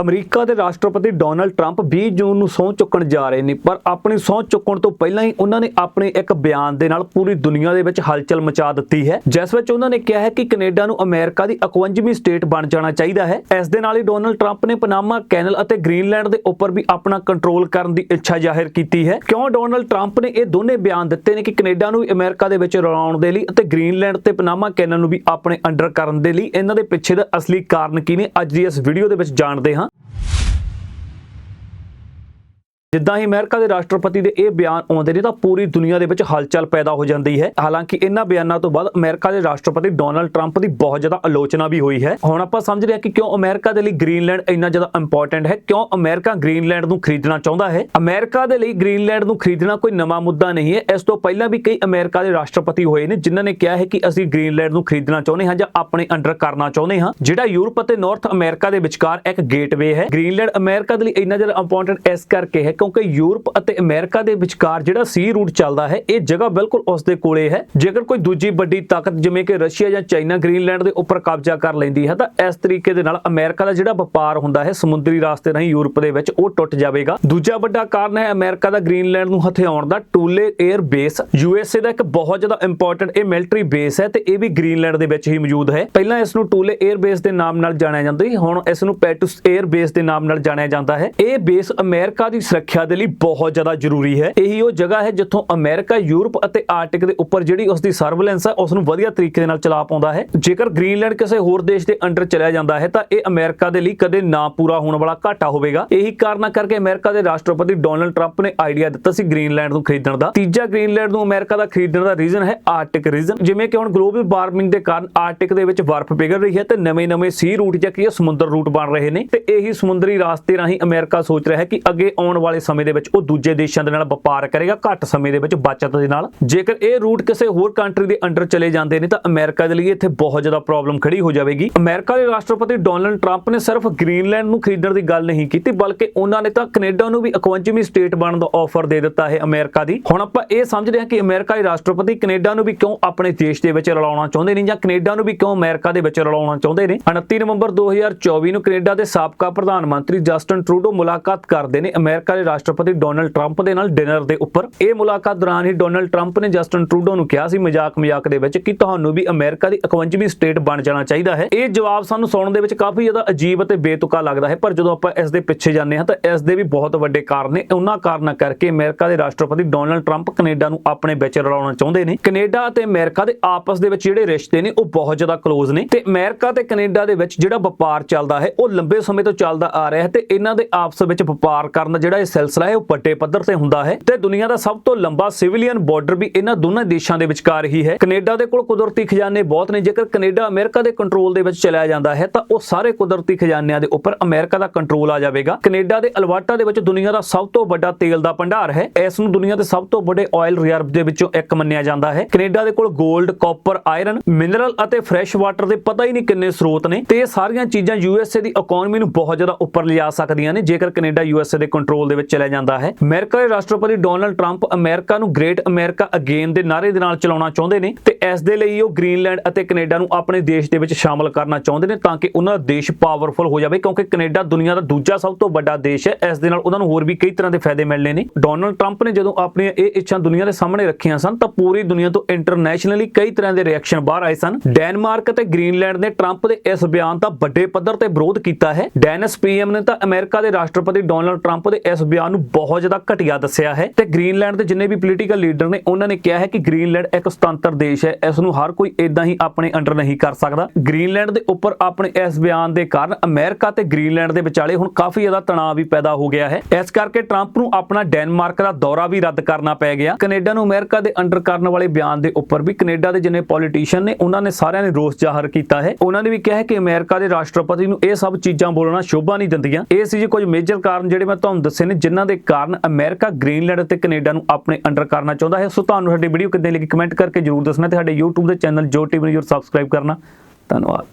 America ਦੇ ਰਾਸ਼ਟਰਪਤੀ Donald Trump 20 ਜੂਨ ਨੂੰ ਸਹੁੰ ਚੁੱਕਣ ਜਾ ਰਹੇ ਨੇ, ਪਰ ਆਪਣੀ ਸਹੁੰ ਚੁੱਕਣ ਤੋਂ ਪਹਿਲਾਂ ਹੀ ਉਹਨਾਂ ਨੇ ਆਪਣੇ ਇੱਕ ਬਿਆਨ ਦੇ ਨਾਲ ਪੂਰੀ ਦੁਨੀਆ ਦੇ ਵਿੱਚ ਹਲਚਲ ਮਚਾ ਦਿੱਤੀ ਹੈ, ਜਿਸ ਵਿੱਚ ਉਹਨਾਂ ਨੇ ਕਿਹਾ ਹੈ ਕਿ ਕੈਨੇਡਾ ਨੂੰ ਅਮਰੀਕਾ ਦੀ 51ਵੀਂ ਸਟੇਟ ਬਣ ਜਾਣਾ ਚਾਹੀਦਾ ਹੈ। ਇਸ ਦੇ ਨਾਲ ਹੀ ਡੋਨਲਡ ਟਰੰਪ ਨੇ ਪਨਾਮਾ ਕੈਨਲ ਅਤੇ ਗ੍ਰੀਨਲੈਂਡ ਦੇ ਉੱਪਰ ਵੀ ਆਪਣਾ ਕੰਟਰੋਲ ਕਰਨ ਦੀ ਇੱਛਾ ਜ਼ਾਹਿਰ ਕੀਤੀ ਹੈ। ਕਿਉਂ ਡੋਨਲਡ ਟਰੰਪ ਨੇ ਇਹ ਦੋਨੇ ਬਿਆਨ ਦਿੱਤੇ ਨੇ ਕਿ ਕੈਨੇਡਾ ਨੂੰ ਵੀ ਅਮਰੀਕਾ ਦੇ ਵਿੱਚ ਰਲਾਉਣ ਦੇ ਲਈ ਅਤੇ ਗ੍ਰੀਨਲੈਂਡ ਤੇ ਪਨਾਮਾ ਕੈਨਲ ਨੂੰ ਵੀ ਆਪਣੇ ਅੰਡਰ ਕਰਨ ਦੇ ਲਈ, ਇਹਨਾਂ ਦੇ ਪਿੱਛੇ ਦਾ ਅਸਲੀ ਕਾਰਨ ਕੀ ਨੇ, ਅੱਜ ਦੀ ਇਸ ਵੀਡੀਓ ਦੇ ਵਿੱਚ ਜਾਣਦੇ ਹਾਂ। பார்க்கலாம் ਜਿੱਦਾਂ ਹੀ ਅਮਰੀਕਾ ਦੇ ਰਾਸ਼ਟਰਪਤੀ ਦੇ ਇਹ ਬਿਆਨ ਆਉਂਦੇ ਨੇ ਤਾਂ ਪੂਰੀ ਦੁਨੀਆ ਦੇ ਵਿੱਚ ਹਲਚਲ ਪੈਦਾ ਹੋ ਜਾਂਦੀ ਹੈ। ਹਾਲਾਂਕਿ ਇਹਨਾਂ ਬਿਆਨਾਂ ਤੋਂ ਬਾਅਦ ਅਮਰੀਕਾ ਦੇ ਰਾਸ਼ਟਰਪਤੀ ਡੋਨਲਡ ਟਰੰਪ ਦੀ ਬਹੁਤ ਜ਼ਿਆਦਾ ਆਲੋਚਨਾ ਵੀ ਹੋਈ ਹੈ। ਹੁਣ ਆਪਾਂ ਸਮਝ ਰਹੇ ਹਾਂ ਕਿ ਕਿਉਂ ਅਮਰੀਕਾ ਦੇ ਲਈ ਗ੍ਰੀਨਲੈਂਡ ਇੰਨਾ ਜ਼ਿਆਦਾ ਇੰਪੋਰਟੈਂਟ ਹੈ। ਕਿਉਂ ਅਮਰੀਕਾ ਗ੍ਰੀਨਲੈਂਡ ਨੂੰ ਖਰੀਦਣਾ ਚਾਹੁੰਦਾ ਹੈ? ਅਮਰੀਕਾ ਦੇ ਲਈ ਗ੍ਰੀਨਲੈਂਡ ਨੂੰ ਖਰੀਦਣਾ ਕੋਈ ਨਵਾਂ ਮੁੱਦਾ ਨਹੀਂ ਹੈ। ਇਸ ਤੋਂ ਪਹਿਲਾਂ ਵੀ ਕਈ ਅਮਰੀਕਾ ਦੇ ਰਾਸ਼ਟਰਪਤੀ ਹੋਏ ਨੇ ਜਿਨ੍ਹਾਂ ਨੇ ਕਿਹਾ ਹੈ ਕਿ ਅਸੀਂ ਗ੍ਰੀਨਲੈਂਡ ਨੂੰ ਖਰੀਦਣਾ ਚਾਹੁੰਦੇ ਹਾਂ ਜਾਂ ਆਪਣੇ ਅੰਡਰ ਕਰਨਾ ਚਾਹੁੰਦੇ ਹਾਂ। ਜਿਹੜਾ ਯੂਰਪ ਅਤੇ ਨਾਰਥ ਅਮਰੀਕਾ ਦੇ ਵਿਚਕਾਰ ਇੱਕ ਗੇਟਵੇ ਹੈ। ਗ੍ਰੀਨਲੈਂਡ ਅਮਰੀਕਾ ਦੇ ਲਈ ਇੰਨਾ ਜ਼ਿਆਦਾ ਇੰਪੋਰਟੈਂਟ ਇਸ ਕਰਕੇ ਹੈ ਕਿਉਂਕਿ ਯੂਰਪ ਅਤੇ ਅਮਰੀਕਾ ਦੇ ਵਿਚਕਾਰ ਜਿਹੜਾ ਸੀ ਰੂਟ ਚੱਲਦਾ ਹੈ, ਇਹ ਜਗ੍ਹਾ ਬਿਲਕੁਲ ਉਸ ਦੇ ਕੋਲੇ ਹੈ। ਜੇਕਰ ਕੋਈ ਦੂਜੀ ਵੱਡੀ ਤਾਕਤ ਜਿਵੇਂ ਕਿ ਰਸ਼ੀਆ ਜਾਂ ਚਾਈਨਾ ਗ੍ਰੀਨਲੈਂਡ ਦੇ ਉੱਪਰ ਕਬਜ਼ਾ ਕਰ ਲੈਂਦੀ ਹੈ, ਤਾਂ ਇਸ ਤਰੀਕੇ ਦੇ ਨਾਲ ਅਮਰੀਕਾ ਦਾ ਜਿਹੜਾ ਵਪਾਰ ਹੁੰਦਾ ਹੈ, ਸਮੁੰਦਰੀ ਰਾਸਤੇ ਰਾਹੀਂ ਯੂਰਪ ਦੇ ਵਿੱਚ, ਉਹ ਟੁੱਟ ਜਾਵੇਗਾ। ਦੂਜਾ ਵੱਡਾ ਕਾਰਨ ਹੈ, ਅਮਰੀਕਾ ਦਾ ਗ੍ਰੀਨਲੈਂਡ ਨੂੰ ਹਥਿਆਉਣ ਦਾ Thule air base. U S A ਦਾ ਇੱਕ ਬਹੁਤ ਜ਼ਿਆਦਾ ਇੰਪੋਰਟੈਂਟ ਇਹ ਮਿਲਟਰੀ ਬੇਸ ਹੈ ਤੇ ਇਹ ਵੀ ਗ੍ਰੀਨਲੈਂਡ ਦੇ ਵਿੱਚ ਹੀ ਮੌਜੂਦ ਹੈ। ਪਹਿਲਾਂ ਇਸ ਨੂੰ ਟੂਲੇ 에ਅਰ ਬੇਸ ਦੇ ਨਾਮ ਨਾਲ ਜਾਣਿਆ ਜਾਂਦਾ ਸੀ, ਹੁਣ ਇਸ ਨੂੰ ਪੈਟਸ 에ਅਰ ਬੇਸ ਦੇ ਨਾਮ ਨਾਲ ਜਾਣਿਆ ਜਾਂਦਾ ਹੈ। ਇਹ ਬੇਸ ਅਮਰੀਕਾ ਦੀ ਸੁਰੱਖਿਆ ਸਿੱਖਿਆ ਦੇ ਲਈ ਬਹੁਤ ਜ਼ਿਆਦਾ ਜ਼ਰੂਰੀ ਹੈ। ਇਹੀ ਉਹ ਜਗ੍ਹਾ ਹੈ ਜਿੱਥੋਂ ਅਮਰੀਕਾ, ਯੂਰਪ ਅਤੇ ਆਰਟਿਕ ਦੇ ਉੱਪਰ ਜਿਹੜੀ ਉਸ ਦੀ ਸਰਵੇਲੈਂਸ ਹੈ ਉਸ ਨੂੰ ਵਧੀਆ ਤਰੀਕੇ ਦੇ ਨਾਲ ਚਲਾ ਪਾਉਂਦਾ ਹੈ। ਜੇਕਰ ਗ੍ਰੀਨਲੈਂਡ ਕਿਸੇ ਹੋਰ ਦੇਸ਼ ਦੇ ਅੰਡਰ ਚਲਿਆ ਜਾਂਦਾ ਹੈ, ਤਾਂ ਇਹ ਅਮਰੀਕਾ ਦੇ ਲਈ ਕਦੇ ਨਾ ਪੂਰਾ ਹੋਣ ਵਾਲਾ ਘਾਟਾ ਹੋਵੇਗਾ। ਇਹੀ ਕਾਰਨਾਂ ਕਰਕੇ ਅਮਰੀਕਾ ਦੇ ਰਾਸ਼ਟਰਪਤੀ ਡੋਨਲਡ ਟਰੰਪ ਨੇ ਆਈਡੀਆ ਦਿੱਤਾ ਸੀ ਗ੍ਰੀਨਲੈਂਡ ਨੂੰ ਖਰੀਦਣ ਦਾ। ਤੀਜਾ ਗ੍ਰੀਨਲੈਂਡ ਨੂੰ ਅਮਰੀਕਾ ਦਾ ਖਰੀਦਣ ਦਾ ਰੀਜ਼ਨ ਹੈ ਆਰਟਿਕ ਰੀਜ਼ਨ। ਜਿਵੇਂ ਕਿ ਹੁਣ ਗਲੋਬਲ ਵਾਰਮਿੰਗ ਦੇ ਕਾਰਨ ਆਰਟਿਕ ਦੇ ਵਿੱਚ ਬਰਫ਼ ਪਿਘਲ ਰਹੀ ਹੈ ਤੇ ਨਵੇਂ-ਨਵੇਂ ਸੀ ਰੂਟ ਜਾਂ ਕੀ ਸਮੁੰਦਰ ਰੂਟ ਬਣ ਰਹੇ ਨੇ। ਤੇ ਇਹੀ ਸਮੁੰਦਰੀ ਰਾਸਤੇ ਰਾਹੀਂ ਅਮਰੀਕਾ ਸੋਚ ਰਿਹਾ ਹੈ ਕਿ ਅੱਗੇ ਆਉਣ ਵਾਲੇ ਸਮੇਂ ਦੇ ਵਿੱਚ ਉਹ ਦੂਜੇ ਦੇਸ਼ਾਂ ਦੇ ਨਾਲ ਵਪਾਰ ਕਰੇਗਾ, ਘੱਟ ਸਮੇਂ ਦੇ ਵਿੱਚ ਬਚਤ ਦੇ ਨਾਲ। ਜੇਕਰ ਇਹ ਰੂਟ ਕਿਸੇ ਹੋਰ ਕੰਟਰੀ ਦੇ ਅੰਡਰ ਚਲੇ ਜਾਂਦੇ ਨੇ ਤਾਂ ਅਮਰੀਕਾ ਦੇ ਲਈ ਇੱਥੇ ਬਹੁਤ ਜ਼ਿਆਦਾ ਪ੍ਰੋਬਲਮ ਖੜੀ ਹੋ ਜਾਵੇਗੀ। ਅਮਰੀਕਾ ਦੇ ਰਾਸ਼ਟਰਪਤੀ ਡੋਨਲਡ ਟਰੰਪ ਨੇ ਸਿਰਫ ਗ੍ਰੀਨਲੈਂਡ ਨੂੰ ਖਰੀਦਣ ਦੀ ਗੱਲ ਨਹੀਂ ਕੀਤੀ, ਬਲਕਿ ਉਹਨਾਂ ਨੇ ਤਾਂ ਕੈਨੇਡਾ ਨੂੰ ਵੀ 51ਵੀਂ ਸਟੇਟ ਬਣਨ ਦਾ ਆਫਰ ਦੇ ਦਿੱਤਾ ਹੈ ਅਮਰੀਕਾ ਦੀ। ਹੁਣ ਆਪਾਂ ਇਹ ਸਮਝਦੇ ਹਾਂ ਕਿ ਅਮਰੀਕਾ ਦੇ ਰਾਸ਼ਟਰਪਤੀ ਕੈਨੇਡਾ ਨੂੰ ਵੀ ਕਿਉਂ ਆਪਣੇ ਦੇਸ਼ ਦੇ ਵਿੱਚ ਰਲਾਉਣਾ ਚਾਹੁੰਦੇ ਨੇ ਜਾਂ ਕੈਨੇਡਾ ਨੂੰ ਵੀ ਕਿਉਂ ਅਮਰੀਕਾ ਦੇ ਵਿੱਚ ਰਲਾਉਣਾ ਚਾਹੁੰਦੇ ਨੇ? 29 ਨਵੰਬਰ 2024 ਨੂੰ ਕੈਨੇਡਾ ਦੇ ਸਾਬਕਾ ਪ੍ਰਧਾਨ ਮੰਤਰੀ ਜਸਟਨ ਟਰੂਡੋ ਮੁਲਾਕਾਤ ਕਰਦੇ ਨੇ ਅਮਰੀਕਾ ਦੇ ਰਾਸ਼ਟਰਪਤੀ ਡੋਨਲਡ ਟਰੰਪ ਦੇ ਨਾਲ ਡਿਨਰ ਦੇ ਉੱਪਰ। ਇਹ ਮੁਲਾਕਾਤ ਦੌਰਾਨ ਹੀ ਡੋਨਲਡ ਟਰੰਪ ਨੇ ਜਸਟਨ ਟਰੂਡੋ ਨੂੰ ਕਿਹਾ ਸੀ ਮਜ਼ਾਕ ਮਜ਼ਾਕ ਦੇ ਵਿੱਚ ਕਿ ਤੁਹਾਨੂੰ ਵੀ ਅਮਰੀਕਾ ਦੀ 51ਵੀਂ ਸਟੇਟ ਬਣ ਜਾਣਾ ਚਾਹੀਦਾ ਹੈ। ਇਹ ਜਵਾਬ ਸਾਨੂੰ ਸੁਣਨ ਦੇ ਵਿੱਚ ਕਾਫੀ ਜ਼ਿਆਦਾ ਅਜੀਬ ਅਤੇ ਬੇਤੁਕਾ ਲੱਗਦਾ ਹੈ, ਪਰ ਜਦੋਂ ਆਪਾਂ ਇਸ ਦੇ ਪਿੱਛੇ ਜਾਂਦੇ ਹਾਂ ਤਾਂ ਇਸ ਦੇ ਵੀ ਬਹੁਤ ਵੱਡੇ ਕਾਰਨ ਨੇ। ਉਹਨਾਂ ਕਾਰਨਾਂ ਕਰਕੇ ਅਮਰੀਕਾ ਦੇ ਰਾਸ਼ਟਰਪਤੀ ਡੋਨਲਡ ਟਰੰਪ ਕੈਨੇਡਾ ਨੂੰ ਆਪਣੇ ਵਿੱਚ ਰਲਾਉਣਾ ਚਾਹੁੰਦੇ ਨੇ। ਕੈਨੇਡਾ ਅਤੇ ਅਮਰੀਕਾ ਦੇ ਆਪਸ ਦੇ ਵਿੱਚ ਜਿਹੜੇ ਰਿਸ਼ਤੇ ਨੇ, ਉਹ ਬਹੁਤ ਜ਼ਿਆਦਾ ਕਲੋਜ਼ ਨੇ। ਤੇ ਅਮਰੀਕਾ ਤੇ ਕੈਨੇਡਾ ਦੇ ਵਿੱਚ ਜਿਹੜਾ ਵਪਾਰ ਚੱਲਦਾ ਹੈ, ਉਹ ਲੰਬੇ ਸਮੇਂ ਤੋਂ ਚੱਲਦਾ ਆ ਰਿਹਾ ਹੈ ਤੇ ਇਹਨਾਂ ਦੇ ਆਪਸ ਵਿੱਚ ਵਪਾਰ ਕਰਨ ਦਾ ਜਿਹੜਾ ਇਹ ਸਿਲਸਿਲਾ ਹੈ, ਉਹ ਵੱਡੇ ਪੱਧਰ ਤੇ ਹੁੰਦਾ ਹੈ ਤੇ ਦੁਨੀਆ ਦਾ ਸਭ ਤੋਂ ਲੰਬਾ ਸਿਵਲੀਅਨ ਬਾਰਡਰ ਵੀ ਇਹਨਾਂ ਦੋਨਾਂ ਦੇਸ਼ਾਂ ਦੇ ਵਿਚਕਾਰ ਹੀ ਹੈ। ਕੈਨੇਡਾ ਦੇ ਕੋਲ ਕੁਦਰਤੀ ਖਜ਼ਾਨੇ ਬਹੁਤ ਨੇ, ਜੇਕਰ ਕੈਨੇਡਾ ਅਮਰੀਕਾ ਦੇ ਕੰਟਰੋਲ ਦੇ ਵਿੱਚ ਚਲਿਆ ਜਾਂਦਾ ਹੈ, ਤਾਂ ਉਹ ਸਾਰੇ ਕੁਦਰਤੀ ਖਜ਼ਾਨਿਆਂ ਦੇ ਉੱਪਰ ਅਮਰੀਕਾ ਦਾ ਕੰਟਰੋਲ ਆ ਜਾਵੇਗਾ। ਕੈਨੇਡਾ ਦੇ ਅਲਵਾਟਾ ਦੇ ਵਿੱਚ ਦੁਨੀਆ ਦਾ ਸਭ ਤੋਂ ਵੱਡਾ ਤੇਲ ਦਾ ਭੰਡਾਰ ਹੈ। ਇਸ ਨੂੰ ਦੁਨੀਆ ਦੇ ਸਭ ਤੋਂ ਵੱਡੇ ਆਇਲ ਰਿਜ਼ਰਵ ਦੇ ਵਿੱਚੋਂ ਇੱਕ ਮੰਨਿਆ ਜਾਂਦਾ ਹੈ। ਕੈਨੇਡਾ ਦੇ ਕੋਲ 골ਡ ਕਾਪਰ ਆਇਰਨ ਮਿਨਰਲ ਅਤੇ ਫਰੈਸ਼ ਵਾਟਰ ਦੇ ਪਤਾ ਹੀ ਨਹੀਂ ਕਿੰਨੇ ਸਰੋਤ ਨੇ ਤੇ ਇਹ ਸਾਰੀਆਂ ਚੀਜ਼ਾਂ ਯੂਐਸਏ ਦੀ ਇਕਨੋਮੀ ਨੂੰ ਬਹੁਤ ਜ਼ਿਆਦਾ ਉੱਪਰ ਲਿਜਾ ਸਕਦੀਆਂ ਨੇ। ਜੇਕਰ ਕੈਨੇਡਾ ਯੂਐਸਏ ਦੇ ਕੰਟਰੋਲ ਦੇ ਵਿੱਚ ਚਲਿਆ ਜਾਂਦਾ ਹੈ। ਅਮਰੀਕਾ ਦੇ ਰਾਸ਼ਟਰਪਤੀ ਡੋਨਲਡ ਟਰੰਪ ਅਮਰੀਕਾ ਨੂੰ ਗ੍ਰੇਟ ਅਮਰੀਕਾ ਅਗੇਨ ਦੇ ਨਾਰੇ ਦੇ ਨਾਲ ਚਲਾਉਣਾ ਚਾਹੁੰਦੇ ਨੇ ਤੇ ਇਸ ਦੇ ਲਈ ਉਹ ਗ੍ਰੀਨਲੈਂਡ ਅਤੇ ਕੈਨੇਡਾ ਨੂੰ ਆਪਣੇ ਦੇਸ਼ ਦੇ ਵਿੱਚ ਸ਼ਾਮਲ ਕਰਨਾ ਚਾਹੁੰਦੇ ਨੇ ਤਾਂ ਕਿ ਉਹਨਾਂ ਦਾ ਦੇਸ਼ ਪਾਵਰਫੁਲ ਹੋ ਜਾਵੇ, ਕਿਉਂਕਿ ਕੈਨੇਡਾ ਦੁਨੀਆ ਦਾ ਦੂਜਾ ਸਭ ਤੋਂ ਵੱਡਾ ਦੇਸ਼ ਹੈ। ਇਸ ਦੇ ਨਾਲ ਉਹਨਾਂ ਨੂੰ ਹੋਰ ਵੀ ਕਈ ਤਰ੍ਹਾਂ ਦੇ ਫਾਇਦੇ ਮਿਲਣੇ ਨੇ। ਡੋਨਲਡ ਟਰੰਪ ਨੇ ਜਦੋਂ ਆਪਣੀਆਂ ਇਹ ਇੱਛਾ ਦੁਨੀਆ ਦੇ ਸਾਹਮਣੇ ਰੱਖੀਆਂ ਸਨ, ਤਾਂ ਪੂਰੀ ਦੁਨੀਆ ਤੋਂ ਇੰਟਰਨੈਸ਼ਨਲੀ ਕਈ ਤਰ੍ਹਾਂ ਦੇ ਰਿਐਕਸ਼ਨ ਬਾਹਰ ਆਏ ਸਨ। ਡੈਨਮਾਰਕ ਅਤੇ ਗ੍ਰੀਨਲੈਂਡ ਨੇ ਟਰੰਪ ਦੇ ਇਸ ਬਿਆਨ ਦਾ ਵੱਡੇ ਪੱਧਰ ਤੇ ਵਿਰੋਧ ਕੀਤਾ ਹੈ। ਡੈਨਿਸ ਪੀਐਮ ਨੇ ਤਾਂ ਅਮਰੀਕਾ ਦੇ ਰਾਸ਼ਟਰਪਤੀ ਡੋਨਲਡ ਟਰੰਪ ਦੇ ਇਸ ਬਿਆਨ ਨੂੰ ਬਹੁਤ ਜ਼ਿਆਦਾ ਘਟੀਆ ਦੱਸਿਆ ਹੈ ਤੇ ਗ੍ਰੀਨਲੈਂਡ ਦੇ ਜਿੰਨੇ ਵੀ ਪੋਲੀਟੀਕਲ ਲੀਡਰ ਨੇ, ਉਹਨਾਂ ਨੇ ਕਿਹਾ ਹੈ ਕਿ ਗ੍ਰੀਨਲੈਂਡ ਇੱਕ ਸੁਤੰਤਰ ਦੇਸ਼ ਹੈ, ਇਸ ਨੂੰ ਹਰ ਕੋਈ ਇਦਾਂ ਹੀ ਆਪਣੇ ਅੰਡਰ ਨਹੀਂ ਕਰ ਸਕਦਾ। ਗ੍ਰੀਨਲੈਂਡ ਦੇ ਉੱਪਰ ਆਪਣੇ ਇਸ ਬਿਆਨ ਦੇ ਕਾਰਨ ਅਮਰੀਕਾ ਤੇ ਗ੍ਰੀਨਲੈਂਡ ਦੇ ਵਿਚਾਲੇ ਹੁਣ ਕਾਫੀ ਜ਼ਿਆਦਾ ਤਣਾਅ ਵੀ ਪੈਦਾ ਹੋ ਗਿਆ ਹੈ। ਇਸ ਕਰਕੇ ਟਰੰਪ ਨੂੰ ਆਪਣਾ ਡੈਨਮਾਰਕ ਦਾ ਦੌਰਾ ਵੀ ਰੱਦ ਕਰਨਾ ਪੈ ਗਿਆ। ਕੈਨੇਡਾ ਨੂੰ ਅਮਰੀਕਾ ਦੇ ਅੰਡਰ ਕਰਨ ਵਾਲੇ ਬਿਆਨ ਦੇ ਉੱਪਰ ਵੀ ਕੈਨੇਡਾ ਦੇ ਜਿੰਨੇ ਪੋਲੀਟੀਸ਼ੀਅਨ ਨੇ, ਉਹਨਾਂ ਨੇ ਸਾਰਿਆਂ ਨੇ ਰੋਸ ਜ਼ਾਹਰ ਕੀਤਾ ਹੈ। ਉਹਨਾਂ ਨੇ ਵੀ ਕਿਹਾ ਕਿ ਅਮਰੀਕਾ ਦੇ ਰਾਸ਼ਟਰਪਤੀ ਨੂੰ ਇਹ ਸਭ ਚੀਜ਼ਾਂ ਬੋਲਣਾ ਸ਼ੋਭਾ ਨਹੀਂ ਦਿੰਦੀਆਂ। ਇਹ ਸੀ ਜੀ ਕੁਝ ਮੇਜਰ ਕਾਰਨ ਜਿਹੜੇ ਮੈਂ ਤੁਹਾਨੂੰ ਦੱਸੇ ਨੇ ਜਿਨ੍ਹਾਂ ਦੇ ਕਾਰਨ ਅਮਰੀਕਾ, ਗ੍ਰੀਨਲੈਂਡ ਅਤੇ ਕੈਨੇਡਾ ਨੂੰ ਆਪਣੇ ਅੰਡਰ ਕਰਨਾ ਚਾਹੁੰਦਾ ਹੈ। ਸੋ ਤੁਹਾਨੂੰ ਸਾਡੀ ਵੀਡੀਓ ਕਿੱਦਾਂ ਲੱਗੀ ਕਮੈਂਟ ਕਰਕੇ ਜਰੂਰ ਦੱਸਣਾ ਤੇ ਸਾਡੇ YouTube ਦੇ ਚੈਨਲ ਜੋ ਟੀਵੀ ਨੂੰ ਜਰੂਰ ਸਬਸਕ੍ਰਾਈਬ ਕਰਨਾ। ਧੰਨਵਾਦ।